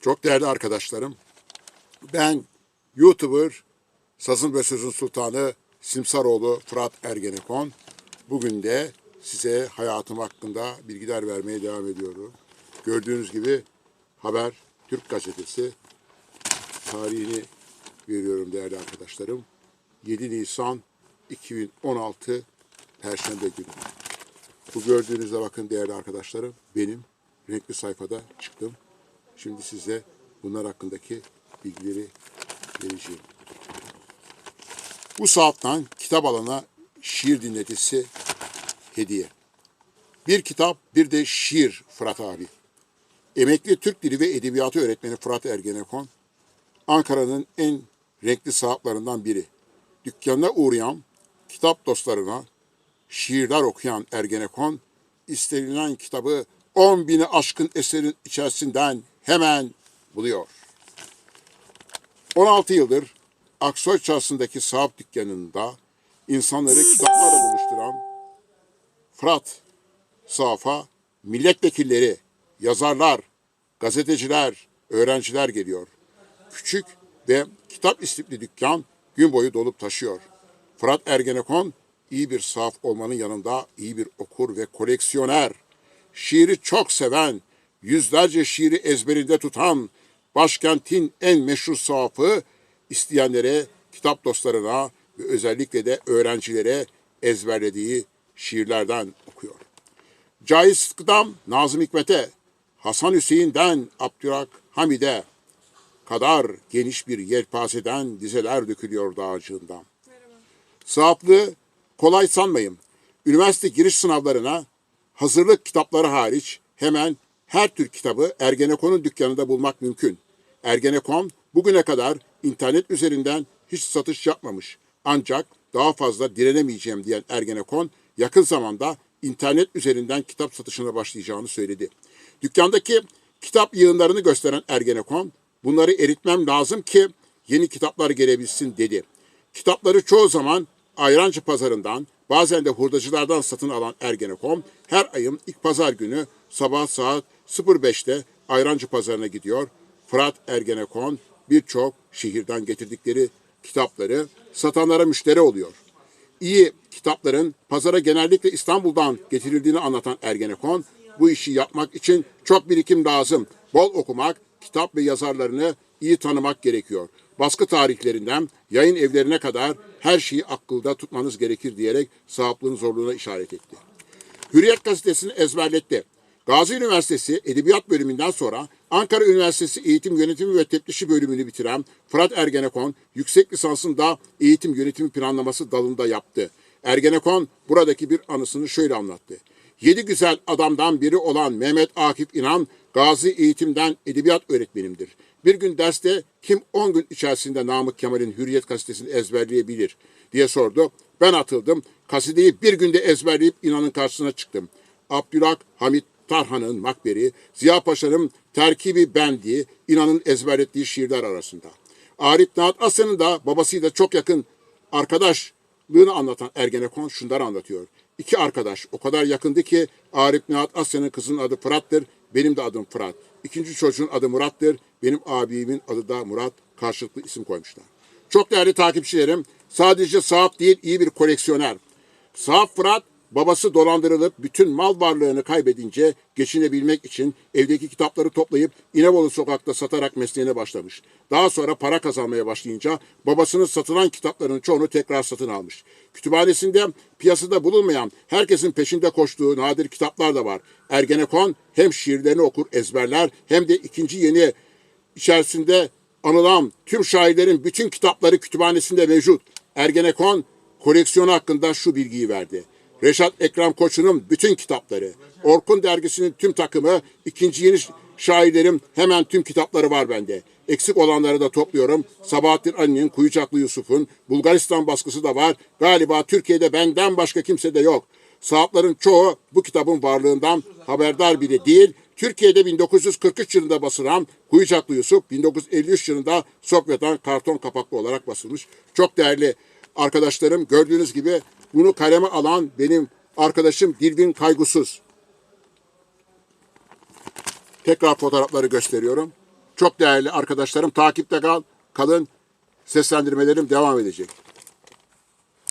Çok değerli arkadaşlarım. Ben YouTuber Sazın ve Sözün Sultanı Simsaroğlu Fırat Ergenekon. Bugün de size hayatım hakkında bilgiler vermeye devam ediyorum. Gördüğünüz gibi Haber Türk Gazetesi tarihini veriyorum değerli arkadaşlarım. 7 Nisan 2016 Perşembe günü. Bu gördüğünüzde bakın değerli arkadaşlarım benim renkli sayfada çıktım. Şimdi size bunlar hakkındaki bilgileri vereceğim. Bu saatten kitap alana şiir dinletisi hediye. Bir kitap bir de şiir Fırat abi. Emekli Türk Dili ve Edebiyatı öğretmeni Fırat Ergenekon, Ankara'nın en renkli sahaplarından biri. Dükkanına uğrayan kitap dostlarına şiirler okuyan Ergenekon, istenilen kitabı 10 bini aşkın eserin içerisinden hemen buluyor. 16 yıldır Aksoy Çarşısı'ndaki sahap dükkanında insanları kitaplarla buluşturan Fırat Safa milletvekilleri, yazarlar, gazeteciler, öğrenciler geliyor. Küçük ve kitap istifli dükkan gün boyu dolup taşıyor. Fırat Ergenekon iyi bir sahaf olmanın yanında iyi bir okur ve koleksiyoner. Şiiri çok seven, yüzlerce şiiri ezberinde tutan, başkentin en meşhur sahafı isteyenlere, kitap dostlarına ve özellikle de öğrencilere ezberlediği şiirlerden okuyor. Cahit Sıtkı'dan Nazım Hikmet'e, Hasan Hüseyin'den Abdülhak Hamid'e kadar geniş bir yelpazeden dizeler dökülüyor dağcığından. Sahaplığı kolay sanmayın. Üniversite giriş sınavlarına hazırlık kitapları hariç hemen her tür kitabı Ergenekon'un dükkanında bulmak mümkün. Ergenekon bugüne kadar internet üzerinden hiç satış yapmamış. Ancak daha fazla direnemeyeceğim diyen Ergenekon yakın zamanda internet üzerinden kitap satışına başlayacağını söyledi. Dükkandaki kitap yığınlarını gösteren Ergenekon, bunları eritmem lazım ki yeni kitaplar gelebilsin dedi. Kitapları çoğu zaman Ayrancı pazarından, bazen de hurdacılardan satın alan Ergenekon, her ayın ilk pazar günü sabah saat 05'te Ayrancı pazarına gidiyor. Fırat Ergenekon birçok şehirden getirdikleri kitapları satanlara müşteri oluyor. İyi kitapların pazara genellikle İstanbul'dan getirildiğini anlatan Ergenekon, bu işi yapmak için çok birikim lazım. Bol okumak, kitap ve yazarlarını iyi tanımak gerekiyor. Baskı tarihlerinden yayın evlerine kadar her şeyi akılda tutmanız gerekir diyerek sahaplığın zorluğuna işaret etti. Hürriyet gazetesini ezberletti. Gazi Üniversitesi Edebiyat bölümünden sonra Ankara Üniversitesi Eğitim Yönetimi ve Teftişi bölümünü bitiren Fırat Ergenekon yüksek lisansını da eğitim yönetimi planlaması dalında yaptı. Ergenekon buradaki bir anısını şöyle anlattı. Yedi güzel adamdan biri olan Mehmet Akif İnan, Gazi Eğitim'den edebiyat öğretmenimdir. Bir gün derste kim 10 gün içerisinde Namık Kemal'in Hürriyet gazetesini ezberleyebilir diye sordu. Ben atıldım. Kasideyi bir günde ezberleyip İnan'ın karşısına çıktım. Abdülhak Hamit Tarhan'ın Makberi, Ziya Paşa'nın Terkibi Bendi, İnan'ın ezberlettiği şiirler arasında. Arif Naat Asya'nın da babasıyla çok yakın arkadaşlığını anlatan Ergenekon şunları anlatıyor. İki arkadaş o kadar yakındı ki Arif Nihat Asya'nın kızının adı Fırat'tır, benim de adım Fırat. İkinci çocuğun adı Murat'tır, benim abimin adı da Murat. Karşılıklı isim koymuşlar. Çok değerli takipçilerim, sadece sahap değil iyi bir koleksiyoner. Sahap Fırat babası dolandırılıp bütün mal varlığını kaybedince geçinebilmek için evdeki kitapları toplayıp İnebolu sokakta satarak mesleğine başlamış. Daha sonra para kazanmaya başlayınca babasının satılan kitapların çoğunu tekrar satın almış. Kütüphanesinde piyasada bulunmayan herkesin peşinde koştuğu nadir kitaplar da var. Ergenekon hem şiirlerini okur ezberler hem de ikinci yeni içerisinde anılan tüm şairlerin bütün kitapları kütüphanesinde mevcut. Ergenekon koleksiyonu hakkında şu bilgiyi verdi. Reşat Ekrem Koçu'nun bütün kitapları, Orkun dergisinin tüm takımı, ikinci yeni şairlerim hemen tüm kitapları var bende. Eksik olanları da topluyorum. Sabahattin Ali'nin, Kuyucaklı Yusuf'un, Bulgaristan baskısı da var. Galiba Türkiye'de benden başka kimse de yok. Sahapların çoğu bu kitabın varlığından haberdar bile değil. Türkiye'de 1943 yılında basılan Kuyucaklı Yusuf 1953 yılında Sofya'dan karton kapaklı olarak basılmış. Çok değerli arkadaşlarım gördüğünüz gibi bunu kaleme alan benim arkadaşım Dilvin Kaygusuz. Tekrar fotoğrafları gösteriyorum. Çok değerli arkadaşlarım takipte kal, kalın. Seslendirmelerim devam edecek.